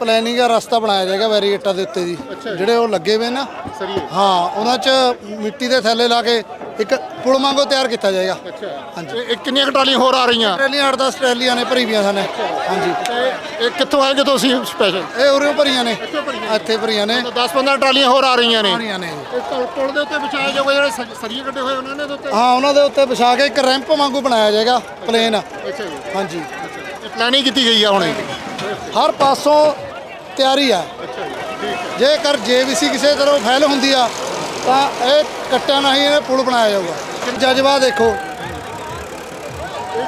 Planning ਦਾ ਰਸਤਾ ਬਣਾਇਆ ਜਾਏਗਾ ਵੈਰੀਗੇਟਾਂ ਦੇ ਉੱਤੇ ਜੀ। ਜਿਹੜੇ ਉਹ ਲੱਗੇ ਹੋਏ ਨਾ ਹਾਂ ਉਹਨਾਂ 'ਚ ਮਿੱਟੀ ਦੇ ਥੈਲੇ ਲਾ ਕੇ ਇੱਕ ਪੁਲ ਵਾਂਗੂ ਤਿਆਰ ਕੀਤਾ ਜਾਏਗਾ। ਹਾਂਜੀ। ਇਹ- ਕਿੰਨੀਆਂ ਟਰਾਲੀਆਂ ਹੋਰ ਆ ਰਹੀਆਂ? ਟਰੈਲੀਆਂ 8-10 ਟਰੈਲੀਆਂ ਨੇ ਭਰੀ ਵੀਆਂ ਸਨ। ਹਾਂਜੀ। ਇਹ ਕਿੱਥੋਂ ਆਏਗੇ ਤੁਸੀਂ ਸਪੈਸ਼ਲ ਇਹ ਉਰੇ ਭਰੀਆਂ ਨੇ। ਇੱਥੋਂ ਭਰੀਆਂ? ਨੇ। 10-15 ਟਰਾਲੀਆਂ ਹੋਰ ਆ ਰਹੀਆਂ ਨੇ। ਭਰੀਆਂ ਨੇ। ਇਹ ਪੁਲ- ਦੇ ਉੱਤੇ ਵਿਛਾਏ ਜਾਓਗੇ ਜਿਹੜੇ ਸਰੀਏ ਕੱਢੇ ਹੋਏ ਉਹਨਾਂ ਨੇ ਦੇ ਉੱਤੇ? ਹਾਂ ਉਹਨਾਂ ਦੇ ਉੱਤੇ ਵਿਛਾ ਕੇ ਇੱਕ ਰੈਂਪ ਵਾਂਗੂ ਬਣਾਇਆ ਜਾਏਗਾ ਪਲੇਨ ਅੱਛਾ ਜੀ। ਹਾਂਜੀ। ਪਲੈਨਿੰਗ ਕੀਤੀ ਗਈ ਆ ਹੁਣੇ ਹਰ ਪਾਸੋਂ ਤਿਆਰੀ ਆ ਹੈ। ਜੇਕਰ ਜੇਬੀਸੀ ਕਿਸੇ ਤਰ੍ਹਾਂ ਫੈਲ ਹੁੰਦੀ ਆ ਤਾਂ ਇਹ ਕੱਟਿਆ ਨਹੀਂ ਇਹਨੇ ਪੁਲ ਬਣਾਇਆ ਜਾਊਗਾ। ਜਜ਼ਬਾ ਦੇਖੋ।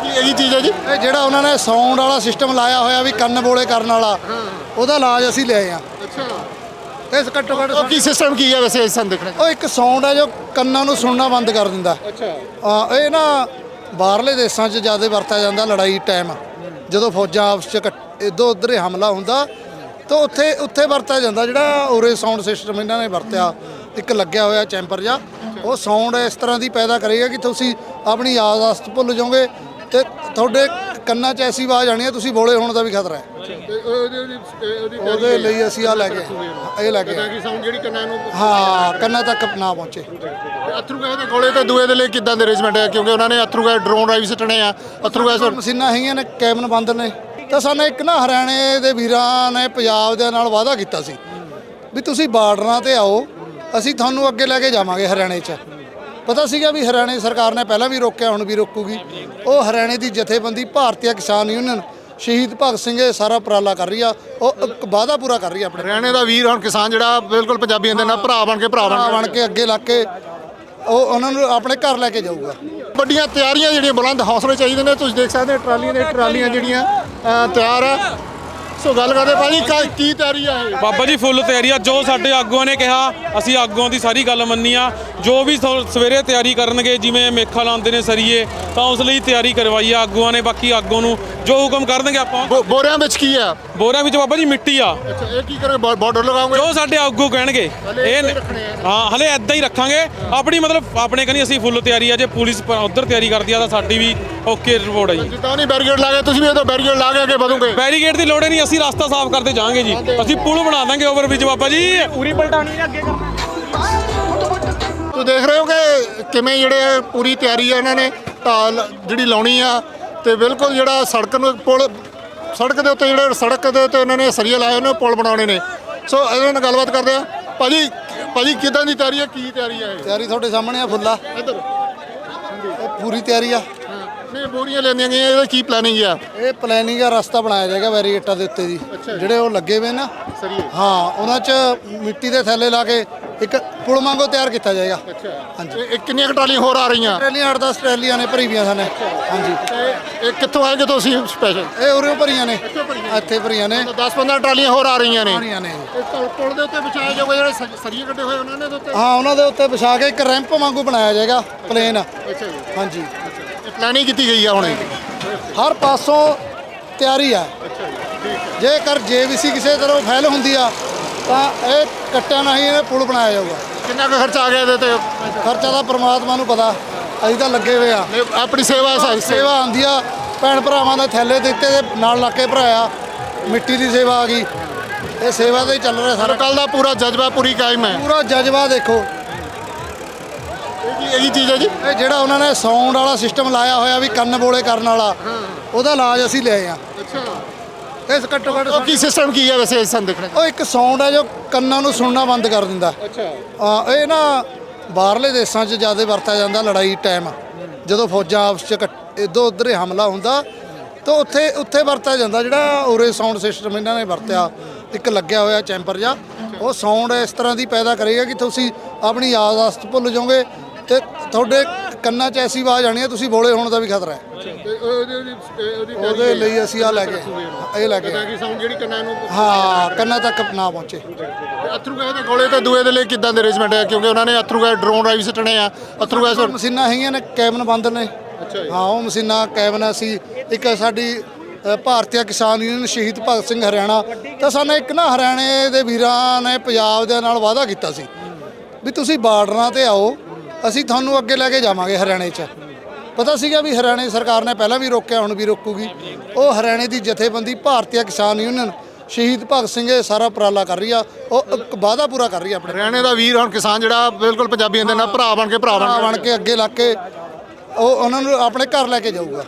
ਇਹ ਕੀ ਚੀਜ਼ ਹੈ ਜੀ? ਇਹ ਜਿਹੜਾ ਉਹਨਾਂ ਨੇ ਸਾਊਂਡ ਵਾਲਾ ਸਿਸਟਮ ਲਾਇਆ ਹੋਇਆ ਵੀ ਕੰਨ ਬੋਲੇ ਕਰਨ ਵਾਲਾ ਉਹਦਾ ਇਲਾਜ ਅਸੀਂ ਲਿਆਏ ਆ ਅੱਛਾ। ਇਸ ਘੱਟੋ ਘੱਟ ਕੀ ਸਿਸਟਮ ਕੀ ਹੈ ਵੈਸੇ ਸਾਨੂੰ ਦੇਖਣਾ। ਉਹ ਇੱਕ ਸਾਊਂਡ ਹੈ ਜੋ ਕੰਨਾਂ ਨੂੰ ਸੁਣਨਾ ਬੰਦ ਕਰ ਦਿੰਦਾ। ਅੱਛਾ। ਇਹ ਨਾ ਬਾਹਰਲੇ ਦੇਸ਼ਾਂ 'ਚ ਜ਼ਿਆਦਾ ਵਰਤਿਆ ਜਾਂਦਾ ਲੜਾਈ ਟਾਈਮ ਜਦੋਂ ਫੌਜਾਂ ਆਪਸ 'ਚ ਇਧਰ ਉਧਰ ਹੀ ਹਮਲਾ ਹੁੰਦਾ, ਤਾਂ ਉੱਥੇ ਉੱਥੇ ਵਰਤਿਆ ਜਾਂਦਾ ਜਿਹੜਾ ਉਰੇ ਸਾਊਂਡ ਸਿਸਟਮ ਇਹਨਾਂ ਨੇ ਵਰਤਿਆ। ਇੱਕ ਲੱਗਿਆ ਹੋਇਆ ਚੈਂਪਰ ਜਾਂ ਉਹ ਸਾਊਂਡ ਇਸ ਤਰ੍ਹਾਂ ਦੀ ਪੈਦਾ ਕਰੇਗਾ ਕਿ ਤੁਸੀਂ ਆਪਣੀ ਯਾਦਾਸ਼ਤ ਭੁੱਲ ਜਾਓਗੇ ਤੇ ਤੁਹਾਡੇ ਕੰਨਾਂ 'ਚ ਐਸੀ ਆਵਾਜ਼ ਆਣੀ ਹੈ ਤੁਸੀਂ ਬੋਲੇ ਹੋਣ ਦਾ ਵੀ ਖਤਰਾ ਹੈ। ਉਹਦੇ ਲਈ ਅਸੀਂ ਆ ਲੈ ਕੇ ਇਹ ਲੈ ਕੇ ਆਏ। ਕਿ ਸਾਊਂਡ ਜਿਹੜੀ ਕੰਨਾਂ ਨੂੰ ਹਾਂ ਕੰਨਾਂ ਤੱਕ ਨਾ ਪਹੁੰਚੇ। ਅਥਰੂ ਗੈਸ ਦੇ ਗੋਲੇ ਤੇ ਦੂਏ ਦੇ ਲਈ ਕਿੱਦਾਂ ਦੇ ਅਰੇਂਜਮੈਂਟ ਹੈ ਕਿਉਂਕਿ ਉਹਨਾਂ ਨੇ ਅਥਰੂ ਗੈਸ ਡਰੋਨ ਰਾਈ ਸਟਣੇ ਆ। ਅਥਰੂ ਗੈਸ ਮਸ਼ੀਨਾਂ ਹੈਗੀਆਂ ਨੇ ਕੈਬਨ ਬੰਦ ਨੇ। ਤਾਂ ਸਾਨੂੰ ਇੱਕ ਨਾ ਹਰਿਆਣੇ ਦੇ ਵੀਰਾਂ ਨੇ ਪੰਜਾਬ ਦੇ ਨਾਲ ਵਾਅਦਾ ਕੀਤਾ ਸੀ। ਵੀ ਤੁਸੀਂ ਬਾਰਡਰਾਂ ਤੇ ਆਓ ਅਸੀਂ ਤੁਹਾਨੂੰ ਅੱਗੇ ਲੈ ਕੇ ਜਾਵਾਂਗੇ ਹਰਿਆਣੇ 'ਚ। ਪਤਾ ਸੀਗਾ ਵੀ ਹਰਿਆਣੇ ਸਰਕਾਰ ਨੇ ਪਹਿਲਾਂ ਵੀ ਰੋਕਿਆ ਹੁਣ ਵੀ ਰੋਕੂਗੀ। ਉਹ ਹਰਿਆਣੇ ਦੀ ਜਥੇਬੰਦੀ ਭਾਰਤੀ ਕਿਸਾਨ ਯੂਨੀਅਨ ਸ਼ਹੀਦ ਭਗਤ ਸਿੰਘ ਇਹ ਸਾਰਾ ਉਪਰਾਲਾ ਕਰ ਰਹੀ ਆ। ਉਹ ਇੱਕ ਵਾਅਦਾ ਪੂਰਾ ਕਰ ਰਹੀ ਆ ਆਪਣੇ। ਹਰਿਆਣੇ ਦਾ ਵੀਰ ਹੁਣ ਕਿਸਾਨ ਜਿਹੜਾ ਬਿਲਕੁਲ ਪੰਜਾਬੀਆਂ ਦੇ ਨਾਲ ਭਰਾ ਬਣ ਕੇ ਭਰਾ ਬਣ ਕੇ। ਅੱਗੇ ਲੱਗ ਕੇ ਉਹ ਉਹਨਾਂ ਨੂੰ ਆਪਣੇ ਘਰ ਲੈ ਕੇ ਜਾਊਗਾ। ਵੱਡੀਆਂ ਤਿਆਰੀਆਂ ਜਿਹੜੀਆਂ ਬੁਲੰਦ ਹੌਸਲੇ ਚਾਹੀਦੇ ਨੇ ਤੁਸੀਂ ਦੇਖ ਸਕਦੇ ਹੋ ਟਰਾਲੀਆਂ ਦੇ ਟਰਾਲੀਆਂ ਜਿਹੜੀਆਂ ਤਿਆਰ ਆ। ਸੋ ਗੱਲ ਕਰਦੇ ਭਾਜੀ ਕਾ- ਕੀ ਤਿਆਰੀ ਆ ਇਹ? ਬਾਬਾ ਜੀ ਫੁੱਲ ਤਿਆਰੀ ਆ। ਜੋ ਸਾਡੇ ਆਗੂਆਂ ਨੇ ਕਿਹਾ ਅਸੀਂ ਆਗੂਆਂ ਦੀ ਸਾਰੀ ਗੱਲ ਮੰਨੀ ਆ। ਜੋ ਵੀ ਸੋ- ਸਵੇਰੇ ਤਿਆਰੀ ਕਰਨਗੇ ਜਿਵੇਂ ਮੇਖਾ ਲਾਉਂਦੇ ਨੇ ਸਰੀਏ ਤਾਂ ਉਸ ਲਈ ਤਿਆਰੀ ਕਰਵਾਈ ਆ ਆਗੂਆਂ ਨੇ। ਬਾਕੀ ਆਗੂ ਨੂੰ ਜੋ ਹੁਕਮ ਕਰਨਗੇ ਆਪਾਂ ਬੋ- ਬੋਰਿਆਂ ਵਿੱਚ ਕੀ ਆ? ਬੋਰਿਆਂ ਵਿੱਚ ਬਾਬਾ ਜੀ ਮਿੱਟੀ ਆ। ਅੱਛਾ ਇਹ ਕੀ ਕਰੇ? ਬਾਰਡਰ ਲਗਾਉਂਗੇ ਜੋ ਸਾਡੇ ਆਗੂ ਕਹਿਣਗੇ ਇਹ ਹਾਂ ਹਲੇ ਐਦਾਂ ਹੀ ਰੱਖਾਂਗੇ। ਆਪਣੀ ਮਤਲਬ ਆਪਣੇ ਕਨੀ ਅਸੀਂ ਫੁੱਲ ਤਿਆਰੀ ਆ ਜੇ ਪੁਲਿਸ ਉਧਰ ਤਿਆਰੀ ਕਰਦੀ ਆ ਤਾਂ ਸਾਡੀ ਵੀ ਓਕੇ ਰਿਪੋਰਟ ਆ ਜੀ। ਜਿੱਦਾਂ ਨਹੀਂ ਬੈਰੀਕੇਡ ਲਾ ਕੇ ਤੁਸੀਂ ਵੀ ਇਹ ਬੈਰੀਕੇਡ ਲਾ ਕੇ ਅੱਗੇ ਵਧੋਗੇ। ਬੈਰੀਕੇਡ ਦੀ ਲੋੜ ਹੀ ਨਹੀਂ ਅਸੀਂ ਰਸਤਾ ਸਾਫ਼ ਕਰਦੇ ਜਾਾਂਗੇ ਜੀ। ਅਸੀਂ ਪੁਲ ਬਣਾ ਦਾਂਗੇ ਓਵਰ ਵਿੱਚ ਬਾਬਾ ਜੀ। ਪੂਰੀ ਪਲਟਾਣੀ ਅੱਗੇ ਤੁਸੀਂ ਦੇਖ ਰਹੇ ਹੋ ਕਿ ਕਿਵੇਂ ਜਿਹੜੇ ਪੂਰੀ ਤਿਆਰੀ ਆ ਇਹਨਾਂ ਨੇ ਢਾਲ ਜਿਹੜੀ ਲਾਉਣੀ ਆ ਤੇ ਬਿਲਕੁਲ ਜਿਹੜਾ ਸੜਕ ਨੂੰ ਪੁਲ ਸੜਕ ਦੇ ਉੱਤੇ ਜਿਹੜੇ ਸੜਕ ਦੇ ਉੱਤੇ ਉਹਨਾਂ ਨੇ ਸਰੀਏ ਲਾਏ ਉਹਨੇ ਪੁਲ ਬਣਾਉਣੇ ਨੇ। ਸੋ ਇਹਨਾਂ ਨਾਲ ਗੱਲਬਾਤ ਕਰਦੇ ਆ। ਭਾਜੀ ਭਾਜੀ ਕਿਦਾਂ ਦੀ ਤਿਆਰੀ ਆ ਕੀ ਤਿਆਰੀ ਆ ਇਹ? ਤਿਆਰੀ ਤੁਹਾਡੇ ਸਾਹਮਣੇ ਆ ਫੁੱਲਾ। ਇੱਧਰ। ਇਹ ਪੂਰੀ ਤਿਆਰੀ ਆ। ਨਹੀਂ ਬੋਰੀਆਂ ਲੈਂਦੀਆਂ ਗਈਆਂ ਇਹਦਾ ਕੀ ਪਲੈਨਿੰਗ ਆ? ਇਹ ਪਲੈਨਿੰਗ ਦਾ ਰਸਤਾ ਬਣਾਇਆ ਜਾਏਗਾ ਵੈਰੀਗੇਟਾਂ ਦੇ ਉੱਤੇ ਜੀ। ਜਿਹੜੇ ਉਹ ਲੱਗੇ ਹੋਏ ਨਾ ਹਾਂ ਉਹਨਾਂ 'ਚ ਮਿੱਟੀ ਦੇ ਥੈਲੇ ਲਾ ਕੇ ਇੱਕ ਪੁਲ ਵਾਂਗੂ ਤਿਆਰ ਕੀਤਾ ਜਾਏਗਾ। ਅੱਛਾ। ਹਾਂਜੀ। ਇਹ ਕਿੰਨੀਆਂ ਕੁ ਟਰਾਲੀਆਂ ਹੋਰ ਆ ਰਹੀਆਂ? ਟਰੈਲੀਆਂ 8-10 ਟਰੈਲੀਆਂ ਨੇ ਭਰੀ ਵੀਆਂ ਸਨ। ਹਾਂਜੀ। ਤੇ ਇਹ ਕਿੱਥੋਂ ਆਏਗੇ ਤੁਸੀਂ ਸਪੈਸ਼ਲ ਇਹ ਉਰੇ ਭਰੀਆਂ ਨੇ। ਇੱਥੋਂ ਭਰੀਆਂ? ਨੇ। 10-15 ਟਰਾਲੀਆਂ ਹੋਰ ਆ ਰਹੀਆਂ ਨੇ। ਭਰੀਆਂ ਨੇ। ਇਹ ਪੁਲ- ਪੁਲ ਦੇ ਉੱਤੇ ਵਿਛਾਏ ਜਾਓਗੇ ਜਿਹੜੇ ਸ- ਸਰੀਏ ਕੱਢੇ ਹੋਏ ਉਹਨਾਂ ਨੇ ਦੇ ਉੱਤੇ? ਹਾਂ ਉਹਨਾਂ ਦੇ ਉੱਤੇ ਵਿਛਾ ਕੇ ਇੱਕ ਰੈਂਪ ਵਾਂਗੂ ਬਣਾਇਆ ਜਾਏਗਾ ਪਲੇਨ। ਅੱਛਾ ਜੀ। ਹਾਂਜੀ। ਇਹ ਪਲੈਨਿੰਗ ਕੀਤੀ ਗਈ ਆ ਹੁਣੇ। ਹਰ ਪਾਸੋਂ ਤਿਆਰੀ ਆ। ਅੱਛਾ ਜੀ ਠੀਕ ਹੈ ਜੇਕਰ ਜੇਬੀਸੀ ਕਿਸੇ ਤਰ੍ਹਾਂ ਫੈਲ ਹੁੰਦੀ ਆ ਤਾਂ ਇਹ ਕੱਟਿਆ ਨਹੀਂ ਇਹਨੇ ਪੁਲ ਬਣਾਇਆ ਜਾਊਗਾ। ਕਿੰਨਾ ਕੁ ਖਰਚਾ ਆ ਗਿਆ ਇਹਦੇ ਤੇ? ਖਰਚਾ ਤਾਂ ਪ੍ਰਮਾਤਮਾ ਨੂੰ ਪਤਾ ਅਸੀਂ ਤਾਂ ਲੱਗੇ ਹੋਏ ਆ। ਇਹ ਆਪਣੀ ਸੇਵਾ ਸਾ- ਸੇਵਾ ਆਉਂਦੀ ਆ ਭੈਣ ਭਰਾਵਾਂ ਦੇ ਥੈਲੇ ਦਿੱਤੇ ਤੇ ਨਾਲ ਲਾ ਕੇ ਭਰਾਇਆ ਮਿੱਟੀ ਦੀ ਸੇਵਾ ਆ ਗਈ। ਇਹ ਸੇਵਾ ਤੇ ਹੀ ਚੱਲ ਰਿਹਾ ਸਾਰਾ। ਕੱਲ ਦਾ ਪੂਰਾ ਜਜ਼ਬਾ ਪੂਰੀ ਕਾਇਮ ਹੈ। ਪੂਰਾ ਜਜ਼ਬਾ ਦੇਖੋ। ਇਹ ਇਹ ਚੀਜ਼ ਹੈ ਜੀ। ਇਹ ਜਿਹੜਾ ਉਹਨਾਂ ਨੇ ਸਾਊਂਡ ਵਾਲਾ ਸਿਸਟਮ ਲਾਇਆ ਹੋਇਆ ਵੀ ਕੰਨ ਬੋਲੇ ਕਰਨ ਵਾਲਾ ਉਹਦਾ ਇਲਾਜ ਅਸੀਂ ਲਿਆਏ ਆ ਅੱਛਾ। ਇਸ ਘੱਟੋ ਘੱਟ ਉਹ ਕੀ ਸਿਸਟਮ ਕੀ ਹੈ ਵੈਸੇ ਸਾਨੂੰ ਦੇਖਣਾ ਉਹ ਇੱਕ ਸਾਊਂਡ ਹੈ ਜੋ ਕੰਨਾਂ ਨੂੰ ਸੁਣਨਾ ਬੰਦ ਕਰ ਦਿੰਦਾ। ਅੱਛਾ। ਹਾਂ ਇਹ ਨਾ ਬਾਹਰਲੇ ਦੇਸ਼ਾਂ 'ਚ ਜ਼ਿਆਦਾ ਵਰਤਿਆ ਜਾਂਦਾ ਲੜਾਈ ਟਾਈਮ ਜਦੋਂ ਫੌਜਾਂ ਆਪਸ 'ਚ ਇਧਰ ਉਧਰ ਹੀ ਹਮਲਾ ਹੁੰਦਾ ਤਾਂ ਉੱਥੇ ਉੱਥੇ ਵਰਤਿਆ ਜਾਂਦਾ ਜਿਹੜਾ ਉਰੇ ਸਾਊਂਡ ਸਿਸਟਮ ਇਹਨਾਂ ਨੇ ਵਰਤਿਆ। ਇੱਕ ਲੱਗਿਆ ਹੋਇਆ ਚੈਂਪਰ ਜਾਂ ਉਹ ਸਾਊਂਡ ਇਸ ਤਰ੍ਹਾਂ ਦੀ ਪੈਦਾ ਕਰੇਗਾ ਕਿ ਤੁਸੀਂ ਆਪਣੀ ਯਾਦਾਸ਼ਤ ਭੁੱਲ ਜਾਓਗੇ ਤੇ ਤੁਹਾਡੇ ਕੰਨਾਂ 'ਚ ਐਸੀ ਆਵਾਜ਼ ਆਣੀ ਹੈ ਤੁਸੀਂ ਬੋਲੇ ਹੋਣ ਦਾ ਵੀ ਖਤਰਾ ਹੈ। ਉਹਦੇ ਲਈ ਅਸੀਂ ਆ ਲੈ ਕੇ ਇਹ ਲੈ ਕੇ ਆਏ। ਕਿ ਸਾਊਂਡ ਜਿਹੜੀ ਕੰਨਾਂ ਨੂੰ ਹਾਂ ਕੰਨਾਂ ਤੱਕ ਨਾ ਪਹੁੰਚੇ। ਅਥਰੂ ਗੈਸ ਦੇ ਗੋਲੇ ਤੇ ਦੂਏ ਦੇ ਲਈ ਕਿੱਦਾਂ ਦੇ ਅਰੇਂਜਮੈਂਟ ਹੈ? ਕਿਉਂਕਿ ਉਹਨਾਂ ਨੇ ਅਥਰੂ ਗੈਸ ਡਰੋਨ ਰਾਈ ਸਟਣੇ ਆ। ਅਥਰੂ ਗੈਸ ਮਸ਼ੀਨਾਂ ਹੈਗੀਆਂ ਨੇ ਕੈਬਨ ਬੰਦ ਨੇ। ਹਾਂ ਉਹ ਮਸ਼ੀਨਾਂ ਕੈਬਨ ਅਸੀਂ ਇੱਕ ਸਾਡੀ ਭਾਰਤੀ ਕਿਸਾਨ ਯੂਨੀਅਨ ਸ਼ਹੀਦ ਭਗਤ ਸਿੰਘ ਹਰਿਆਣਾ। ਤਾਂ ਸਾਨੂੰ ਇੱਕ ਨਾ ਹਰਿਆਣੇ ਦੇ ਵੀਰਾਂ ਨੇ ਪੰਜਾਬ ਦੇ ਨਾਲ ਵਾਅਦਾ ਕੀਤਾ ਸੀ। ਵੀ ਤੁਸੀਂ ਬਾਰਡਰਾਂ ਤੇ ਆਓ ਅਸੀਂ ਤੁਹਾਨੂੰ ਅੱਗੇ ਲੈ ਕੇ ਜਾਵਾਂਗੇ ਹਰਿਆਣੇ 'ਚ। ਪਤਾ ਸੀਗਾ ਵੀ ਹਰਿਆਣੇ ਸਰਕਾਰ ਨੇ ਪਹਿਲਾਂ ਵੀ ਰੋਕਿਆ ਹੁਣ ਵੀ ਰੋਕੂਗੀ। ਉਹ ਹਰਿਆਣੇ ਦੀ ਜਥੇਬੰਦੀ ਭਾਰਤੀ ਕਿਸਾਨ ਯੂਨੀਅਨ ਸ਼ਹੀਦ ਭਗਤ ਸਿੰਘ ਇਹ ਸਾਰਾ ਉਪਰਾਲਾ ਕਰ ਰਹੀ ਆ। ਉਹ ਇੱਕ ਵਾਅਦਾ ਪੂਰਾ ਕਰ ਰਹੀ ਆ ਆਪਣੇ ਹਰਿਆਣੇ ਦਾ ਵੀਰ ਹੁਣ ਕਿਸਾਨ ਜਿਹੜਾ ਬਿਲਕੁਲ ਪੰਜਾਬੀਆਂ ਦੇ ਨਾਲ ਭਰਾ ਬਣ ਕੇ ਭਰਾ ਬਣ ਕੇ ਅੱਗੇ ਲੱਗ ਕੇ ਉਹ ਉਹਨਾਂ ਨੂੰ ਆਪਣੇ ਘਰ ਲੈ ਕੇ ਜਾਊਗਾ।